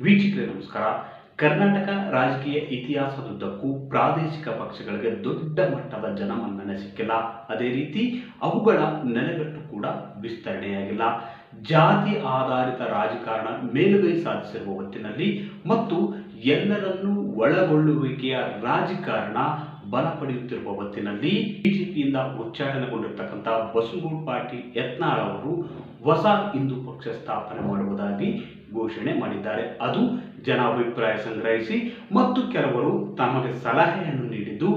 ವೀಕ್ಷಕರೇ ನಮಸ್ಕಾರ. ಕರ್ನಾಟಕ ರಾಜಕೀಯ ಇತಿಹಾಸದುದ್ದಕ್ಕೂ ಪ್ರಾದೇಶಿಕ ಪಕ್ಷಗಳಿಗೆ ದೊಡ್ಡ ಮಟ್ಟದ ಜನಮನ್ನಣೆ ಸಿಕ್ಕಿಲ್ಲ. ಅದೇ ರೀತಿ ಅವುಗಳ ನೆಲೆಗಟ್ಟು ಕೂಡ ವಿಸ್ತರಣೆಯಾಗಿಲ್ಲ. ಜಾತಿ ಆಧಾರಿತ ರಾಜಕಾರಣ ಮೇಲುಗೈ ಸಾಧಿಸಿರುವ ಹೊತ್ತಿನಲ್ಲಿ ಮತ್ತು ಎಲ್ಲರನ್ನೂ ಒಳಗೊಳ್ಳುವಿಕೆಯ ರಾಜಕಾರಣ ಬಲ ಪಡೆಯುತ್ತಿರುವ ಹೊತ್ತಿನಲ್ಲಿ ಬಿಜೆಪಿಯಿಂದ ಉಚ್ಚಾಟನೆಗೊಂಡಿರ್ತಕ್ಕಂಥ ಬಸವಗೌಡ ಪಾಟೀಲ್ ಯತ್ನಾಳ್ ಅವರು ಹೊಸ ಹಿಂದೂ ಪಕ್ಷ ಸ್ಥಾಪನೆ ಮಾಡುವುದಾಗಿ ಘೋಷಣೆ ಮಾಡಿದ್ದಾರೆ. ಅದು ಜನಾಭಿಪ್ರಾಯ ಸಂಗ್ರಹಿಸಿ ಮತ್ತು ಕೆಲವರು ತಮಗೆ ಸಲಹೆಯನ್ನು ನೀಡಿದ್ದು,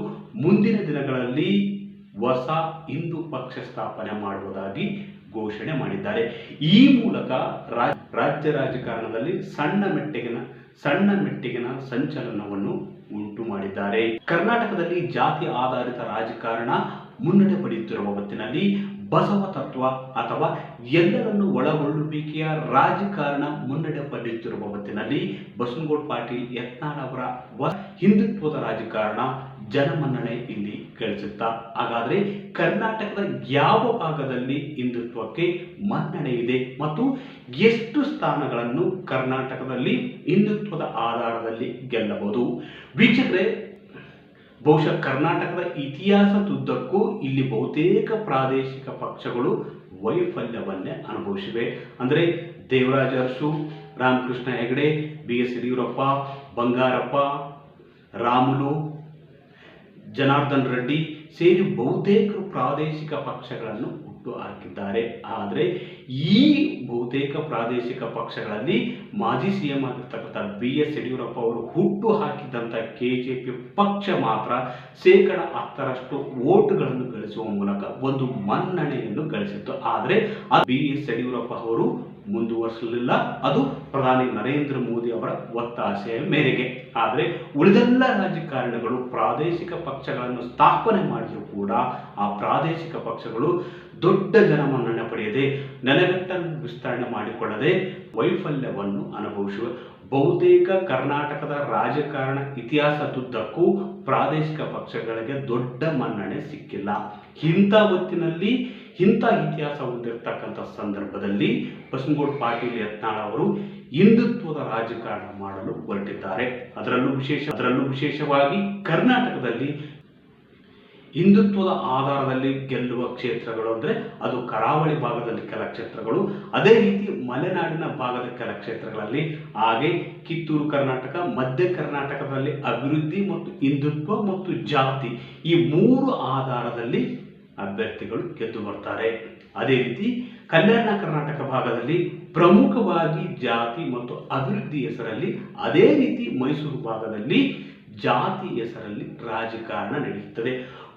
ಮುಂದಿನ ದಿನಗಳಲ್ಲಿ ಹೊಸ ಹಿಂದೂ ಪಕ್ಷ ಸ್ಥಾಪನೆ ಮಾಡುವುದಾಗಿ ಘೋಷಣೆ ಮಾಡಿದ್ದಾರೆ. ಈ ಮೂಲಕ ರಾಜ್ಯ ರಾಜಕಾರಣದಲ್ಲಿ ಸಣ್ಣ ಮೆಟ್ಟಿಗಿನ ಸಣ್ಣ ಮೆಟ್ಟಿಗಿನ ಸಂಚಲನವನ್ನು ಉಂಟು ಮಾಡಿದ್ದಾರೆ. ಕರ್ನಾಟಕದಲ್ಲಿ ಜಾತಿ ಆಧಾರಿತ ರಾಜಕಾರಣ ಮುನ್ನಡೆ ಪಡೆಯುತ್ತಿರುವ ಹೊತ್ತಿನಲ್ಲಿ ಬಸವ ತತ್ವ ಅಥವಾ ಎಲ್ಲರನ್ನು ಒಳಗೊಳ್ಳುವಿಕೆಯ ರಾಜಕಾರಣ ಮುನ್ನಡೆ ಪಡೆಯುತ್ತಿರುವ ಹೊತ್ತಿನಲ್ಲಿ ಬಸನಗೌಡ ಪಾಟೀಲ್ ಯತ್ನಾಳ್ ಅವರ ಹಿಂದುತ್ವದ ರಾಜಕಾರಣ ಜನಮನ್ನಣೆ ಇಲ್ಲಿ ಗಳಿಸುತ್ತಾ, ಹಾಗಾದರೆ ಕರ್ನಾಟಕದ ಯಾವ ಭಾಗದಲ್ಲಿ ಹಿಂದುತ್ವಕ್ಕೆ ಮನ್ನಣೆ ಇದೆ ಮತ್ತು ಎಷ್ಟು ಸ್ಥಾನಗಳನ್ನು ಕರ್ನಾಟಕದಲ್ಲಿ ಹಿಂದುತ್ವದ ಆಧಾರದಲ್ಲಿ ಗೆಲ್ಲಬಹುದು? ವೀಕ್ಷಕರೇ ಬಹುಶಃ ಕರ್ನಾಟಕದ ಇತಿಹಾಸದುದ್ದಕ್ಕೂ ಇಲ್ಲಿ ಬಹುತೇಕ ಪ್ರಾದೇಶಿಕ ಪಕ್ಷಗಳು ವೈಫಲ್ಯವನ್ನೇ ಅನುಭವಿಸಿವೆ. ಅಂದರೆ ದೇವರಾಜ ಅರಸು, ರಾಮಕೃಷ್ಣ ಹೆಗಡೆ ಬಿ ಎಸ್ ಯಡಿಯೂರಪ್ಪ, ಬಂಗಾರಪ್ಪ, ರಾಮುಲು, ಜನಾರ್ದನ್ ರೆಡ್ಡಿ ಸೇರಿ ಬಹುತೇಕ ಪ್ರಾದೇಶಿಕ ಪಕ್ಷಗಳನ್ನು ಹುಟ್ಟು ಹಾಕಿದ್ದಾರೆ. ಆದರೆ ಈ ಬಹುತೇಕ ಪ್ರಾದೇಶಿಕ ಪಕ್ಷಗಳಲ್ಲಿ ಮಾಜಿ ಸಿ ಎಂ ಆಗಿರ್ತಕ್ಕಂಥ ಬಿ ಎಸ್ ಯಡಿಯೂರಪ್ಪ ಅವರು ಹುಟ್ಟು ಹಾಕಿದ್ದಂಥ ಕೆ ಜೆ ಪಿ ಪಕ್ಷ ಮಾತ್ರ ಶೇಕಡ ಹತ್ತರಷ್ಟು ಓಟುಗಳನ್ನು ಗಳಿಸುವ ಮೂಲಕ ಒಂದು ಮನ್ನಣೆಯನ್ನು ಗಳಿಸಿತ್ತು. ಆದರೆ ಬಿ ಎಸ್ ಯಡಿಯೂರಪ್ಪ ಅವರು ಮುಂದುವರಿಸಲಿಲ್ಲ ಅದು ಪ್ರಧಾನಿ ನರೇಂದ್ರ ಮೋದಿ ಅವರ ಒತ್ತಾಸೆಯ ಮೇರೆಗೆ. ಆದರೆ ಉಳಿದೆಲ್ಲ ರಾಜಕಾರಣಿಗಳು ಪ್ರಾದೇಶಿಕ ಪಕ್ಷಗಳನ್ನು ಸ್ಥಾಪನೆ ಮಾಡಿದರೂ ಕೂಡ ಆ ಪ್ರಾದೇಶಿಕ ಪಕ್ಷಗಳು ದೊಡ್ಡ ಜನಮನ್ನಣೆ ಪಡೆಯದೆ ನೆಲೆಗಟ್ಟನ್ನು ವಿಸ್ತರಣೆ ಮಾಡಿಕೊಳ್ಳದೆ ವೈಫಲ್ಯವನ್ನು ಅನುಭವಿಸುವ. ಬಹುತೇಕ ಕರ್ನಾಟಕದ ರಾಜಕಾರಣ ಇತಿಹಾಸದುದ್ದಕ್ಕೂ ಪ್ರಾದೇಶಿಕ ಪಕ್ಷಗಳಿಗೆ ದೊಡ್ಡ ಮನ್ನಣೆ ಸಿಕ್ಕಿಲ್ಲ. ಇಂಥ ಹೊತ್ತಿನಲ್ಲಿ, ಇಂಥ ಇತಿಹಾಸ ಹೊಂದಿರತಕ್ಕಂಥ ಸಂದರ್ಭದಲ್ಲಿ ಬಸನಗೌಡ ಪಾಟೀಲ್ ಯತ್ನಾಳ್ ಅವರು ಹಿಂದುತ್ವದ ರಾಜಕಾರಣ ಮಾಡಲು ಹೊರಟಿದ್ದಾರೆ. ಅದರಲ್ಲೂ ವಿಶೇಷ, ಅದರಲ್ಲೂ ವಿಶೇಷವಾಗಿ ಕರ್ನಾಟಕದಲ್ಲಿ ಹಿಂದುತ್ವದ ಆಧಾರದಲ್ಲಿ ಗೆಲ್ಲುವ ಕ್ಷೇತ್ರಗಳು ಅಂದರೆ ಅದು ಕರಾವಳಿ ಭಾಗದಲ್ಲಿ ಕೆಲ ಕ್ಷೇತ್ರಗಳು. ಅದೇ ರೀತಿ ಮಲೆನಾಡಿನ ಭಾಗದ ಕೆಲ ಕ್ಷೇತ್ರಗಳಲ್ಲಿ ಹಾಗೆ ಕಿತ್ತೂರು ಕರ್ನಾಟಕ, ಮಧ್ಯ ಕರ್ನಾಟಕದಲ್ಲಿ ಅಭಿವೃದ್ಧಿ ಮತ್ತು ಹಿಂದುತ್ವ ಮತ್ತು ಜಾತಿ ಈ ಮೂರು ಆಧಾರದಲ್ಲಿ ಅಭ್ಯರ್ಥಿಗಳು ಗೆದ್ದು ಬರ್ತಾರೆ. ಅದೇ ರೀತಿ ಕಲ್ಯಾಣ ಕರ್ನಾಟಕ ಭಾಗದಲ್ಲಿ ಪ್ರಮುಖವಾಗಿ ಜಾತಿ ಮತ್ತು ಅಭಿವೃದ್ಧಿ ಹೆಸರಲ್ಲಿ ಅದೇ ರೀತಿ ಮೈಸೂರು ಭಾಗದಲ್ಲಿ ಜಾತಿ ಹೆಸರಲ್ಲಿ ರಾಜಕಾರಣ ನಡೆಯುತ್ತದೆ.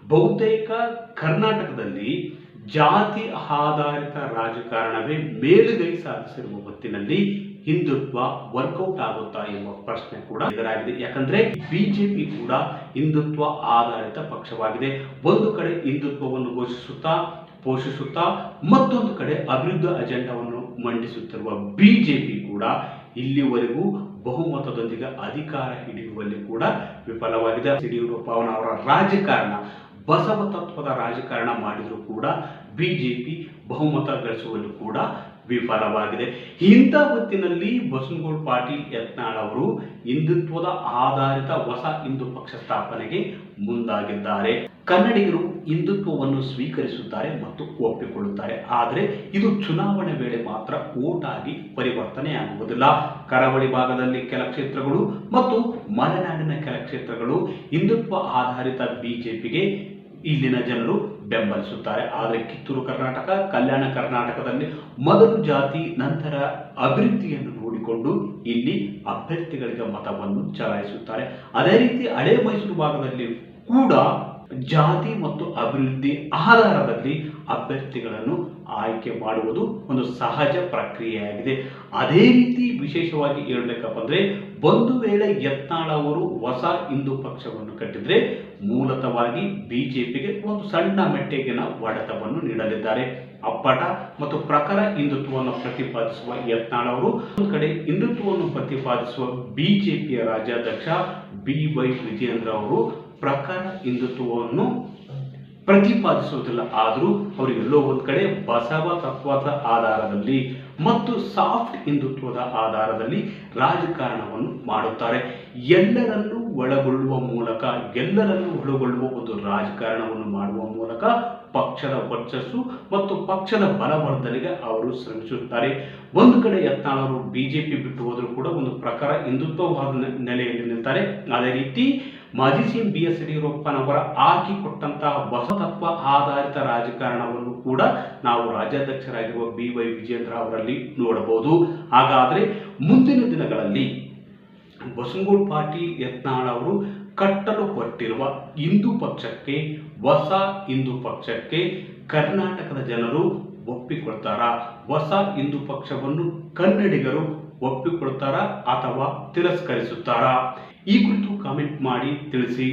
ಬಹುತೇಕ ಕರ್ನಾಟಕದಲ್ಲಿ ಜಾತಿ ಆಧಾರಿತ ರಾಜಕಾರಣವೇ ಮೇಲುಗೈ ಸಾಧಿಸಿರುವ ಹೊತ್ತಿನಲ್ಲಿ ಹಿಂದುತ್ವ ವರ್ಕೌಟ್ ಆಗುತ್ತಾ ಎಂಬ ಪ್ರಶ್ನೆ ಕೂಡ ಎದುರಾಗಿದೆ. ಯಾಕಂದ್ರೆ ಬಿಜೆಪಿ ಕೂಡ ಹಿಂದುತ್ವ ಆಧಾರಿತ ಪಕ್ಷವಾಗಿದೆ. ಒಂದು ಕಡೆ ಹಿಂದುತ್ವವನ್ನು ಘೋಷಿಸುತ್ತಾ, ಪೋಷಿಸುತ್ತಾ, ಮತ್ತೊಂದು ಕಡೆ ಅಭಿವೃದ್ಧಿ ಅಜೆಂಡಾವನ್ನು ಮಂಡಿಸುತ್ತಿರುವ ಬಿಜೆಪಿ ಕೂಡ ಇಲ್ಲಿವರೆಗೂ ಬಹುಮತದೊಂದಿಗೆ ಅಧಿಕಾರ ಹಿಡಿಯುವಲ್ಲಿ ಕೂಡ ವಿಫಲವಾಗಿದೆ. ಯಡಿಯೂರಪ್ಪ ಅವರ ರಾಜಕಾರಣ, ಬಸವ ತತ್ವದ ರಾಜಕಾರಣ ಮಾಡಿದರೂ ಕೂಡ, ಬಿಜೆಪಿ ಬಹುಮತ ಗಳಿಸುವಲ್ಲಿ ಕೂಡ ವಿಫಲವಾಗಿದೆ. ಇಂಥ ಹೊತ್ತಿನಲ್ಲಿ ಬಸನಗೌಡ ಪಾಟೀಲ್ ಯತ್ನಾಳ್ ಅವರು ಹಿಂದುತ್ವದ ಆಧಾರಿತ ಹೊಸ ಹಿಂದೂ ಪಕ್ಷ ಸ್ಥಾಪನೆಗೆ ಮುಂದಾಗಿದ್ದಾರೆ. ಕನ್ನಡಿಗರು ಹಿಂದುತ್ವವನ್ನು ಸ್ವೀಕರಿಸುತ್ತಾರೆ ಮತ್ತು ಒಪ್ಪಿಕೊಳ್ಳುತ್ತಾರೆ. ಆದರೆ ಇದು ಚುನಾವಣೆ ವೇಳೆ ಮಾತ್ರ ಓಟಾಗಿ ಆಗಿ ಪರಿವರ್ತನೆಯಾಗುವುದಿಲ್ಲ. ಕರಾವಳಿ ಭಾಗದಲ್ಲಿ ಕೆಲ ಕ್ಷೇತ್ರಗಳು ಮತ್ತು ಮಲೆನಾಡಿನ ಕೆಲ ಕ್ಷೇತ್ರಗಳು ಹಿಂದುತ್ವ ಆಧಾರಿತ ಬಿಜೆಪಿಗೆ ಇಲ್ಲಿನ ಜನರು ಬೆಂಬಲಿಸುತ್ತಾರೆ. ಆದರೆ ಕಿತ್ತೂರು ಕರ್ನಾಟಕ, ಕಲ್ಯಾಣ ಕರ್ನಾಟಕದಲ್ಲಿ ಮೊದಲು ಜಾತಿ, ನಂತರ ಅಭಿವೃದ್ಧಿಯನ್ನು ನೋಡಿಕೊಂಡು ಇಲ್ಲಿ ಅಭ್ಯರ್ಥಿಗಳಿಗೆ ಮತವನ್ನು ಚಲಾಯಿಸುತ್ತಾರೆ. ಅದೇ ರೀತಿ ಹಳೆ ಮೈಸೂರು ಭಾಗದಲ್ಲಿ ಕೂಡ ಜಾತಿ ಮತ್ತು ಅಭಿವೃದ್ಧಿ ಆಧಾರದಲ್ಲಿ ಅಭ್ಯರ್ಥಿಗಳನ್ನು ಆಯ್ಕೆ ಮಾಡುವುದು ಒಂದು ಸಹಜ ಪ್ರಕ್ರಿಯೆಯಾಗಿದೆ. ಅದೇ ರೀತಿ ವಿಶೇಷವಾಗಿ ಹೇಳಬೇಕಪ್ಪ ಅಂದರೆ ಒಂದು ವೇಳೆ ಯತ್ನಾಳ ಅವರು ಹೊಸ ಹಿಂದೂ ಪಕ್ಷವನ್ನು ಕಟ್ಟಿದ್ರೆ ಮೂಲತವಾಗಿ ಬಿಜೆಪಿಗೆ ಒಂದು ಸಣ್ಣ ಮೆಟ್ಟಿಗಿನ ಒಡೆತವನ್ನು ನೀಡಲಿದ್ದಾರೆ. ಅಪ್ಪಟ ಮತ್ತು ಪ್ರಖರ ಹಿಂದುತ್ವವನ್ನು ಪ್ರತಿಪಾದಿಸುವ ಯತ್ನಾಳ ಅವರು ಒಂದು ಕಡೆ ಹಿಂದುತ್ವವನ್ನು ಪ್ರತಿಪಾದಿಸುವ ಬಿಜೆಪಿಯ ರಾಜ್ಯಾಧ್ಯಕ್ಷ ಬಿ ವೈ ವಿಜೇಂದ್ರ ಅವರು ಪ್ರಖರ ಹಿಂದುತ್ವವನ್ನು ಪ್ರತಿಪಾದಿಸುವುದಿಲ್ಲ. ಆದರೂ ಅವರಿಗೆಲ್ಲೋ ಒಂದು ಕಡೆ ಬಸವ ತತ್ವದ ಆಧಾರದಲ್ಲಿ ಮತ್ತು ಸಾಫ್ಟ್ ಹಿಂದುತ್ವದ ಆಧಾರದಲ್ಲಿ ರಾಜಕಾರಣವನ್ನು ಮಾಡುತ್ತಾರೆ. ಎಲ್ಲರನ್ನೂ ಒಳಗೊಳ್ಳುವ ಮೂಲಕ, ಎಲ್ಲರನ್ನೂ ಒಳಗೊಳ್ಳುವ ಒಂದು ರಾಜಕಾರಣವನ್ನು ಮಾಡುವ ಮೂಲಕ ಪಕ್ಷದ ವರ್ಚಸ್ಸು ಮತ್ತು ಪಕ್ಷದ ಬಲವರ್ಧನೆಗೆ ಅವರು ಶ್ರಮಿಸುತ್ತಾರೆ. ಒಂದು ಕಡೆ ಯತ್ನಾಳರು ಬಿಜೆಪಿ ಬಿಟ್ಟು ಹೋದರೂ ಕೂಡ ಒಂದು ಪ್ರಕಾರ ಹಿಂದುತ್ವವಾದ ನೆಲೆಯಲ್ಲಿ ನಿಲ್ತಾರೆ. ಅದೇ ರೀತಿ ಮಾಜಿ ಸಿಎಂ ಬಿ ಎಸ್ ಯಡಿಯೂರಪ್ಪನವರ ಹಾಕಿಕೊಟ್ಟಂತಹ ವಸತತ್ವ ಆಧಾರಿತ ರಾಜಕಾರಣವನ್ನು ಕೂಡ ನಾವು ರಾಜ್ಯಾಧ್ಯಕ್ಷರಾಗಿರುವ ಬಿ ವೈ ವಿಜೇಂದ್ರ ಅವರಲ್ಲಿ ನೋಡಬಹುದು. ಹಾಗಾದರೆ ಮುಂದಿನ ದಿನಗಳಲ್ಲಿ ಬಸವನಗೌಡ ಪಾಟೀಲ್ ಯತ್ನಾಳ್ ಅವರು ಕಟ್ಟಲು ಕೊಟ್ಟಿರುವ ಹಿಂದೂ ಪಕ್ಷಕ್ಕೆ, ಹೊಸ ಹಿಂದೂ ಪಕ್ಷಕ್ಕೆ ಕರ್ನಾಟಕದ ಜನರು ಒಪ್ಪಿಕೊಳ್ತಾರಾ? ಹೊಸ ಹಿಂದೂ ಪಕ್ಷವನ್ನು ಕನ್ನಡಿಗರು ಒಪ್ಪಿಕೊಳ್ತಾರಾ ಅಥವಾ ತಿರಸ್ಕರಿಸುತ್ತಾರಾ? ಈ ಕುರಿತು ಕಾಮೆಂಟ್ ಮಾಡಿ ತಿಳಿಸಿ.